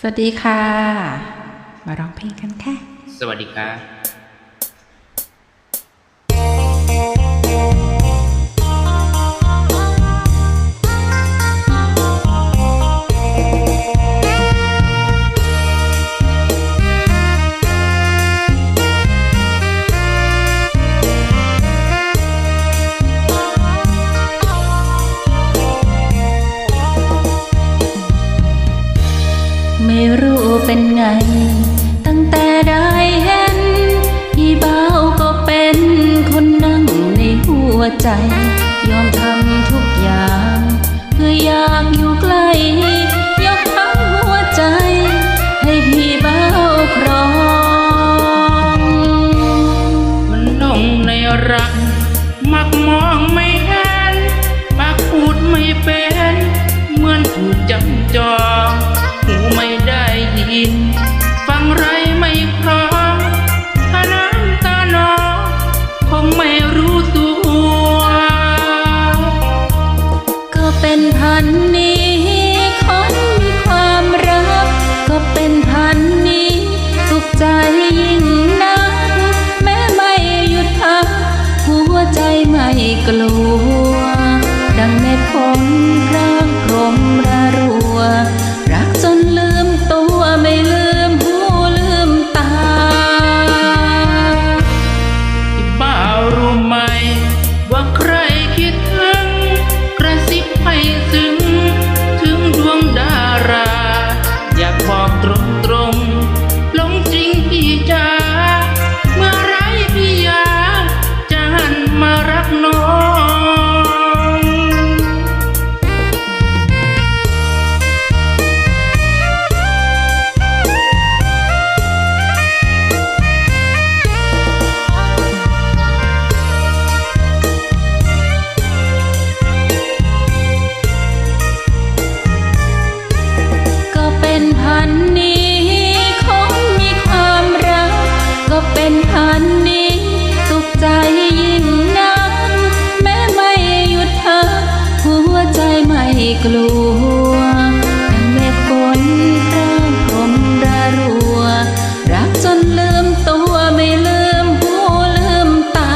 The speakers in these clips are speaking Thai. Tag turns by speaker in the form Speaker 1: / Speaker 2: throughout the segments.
Speaker 1: สวัสดีค่ะ มาร้องเพลงกันค่ะ
Speaker 2: สวัสดีค่ะ
Speaker 1: เป็นไง ตั้งแต่ได้เห็นพี่เบาก็เป็นคนนั่งในหัวใจ ยอมทำทุกอย่าง เพื่ออยากอยู่ใกล้ยกทั้งหัวใจ ให้พี่เบาครอง
Speaker 2: มันนองในรั
Speaker 1: ก เป็นพันนี้ คนมีความรัก ก็เป็นพันนี้ สุขใจยิ่งนัก แม้ไม่หยุดพัก หัวใจไม่กลัว ดังเม็ดฝนพรางพรมระรัว
Speaker 2: เป็
Speaker 1: นพันนี้สุขใจยิ่งนักแม้ไม่หยุดพักหัวใจไม่กลัวเมฆฝนพร่างพรมระรัว รักจนลืมตัวไม่ลืมหูลืมตา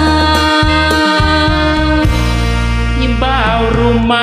Speaker 2: ยิ่งบ้ารู้ไหม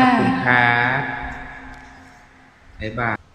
Speaker 1: ขอบคุณค่ะ
Speaker 2: ครับบ๊ายบาย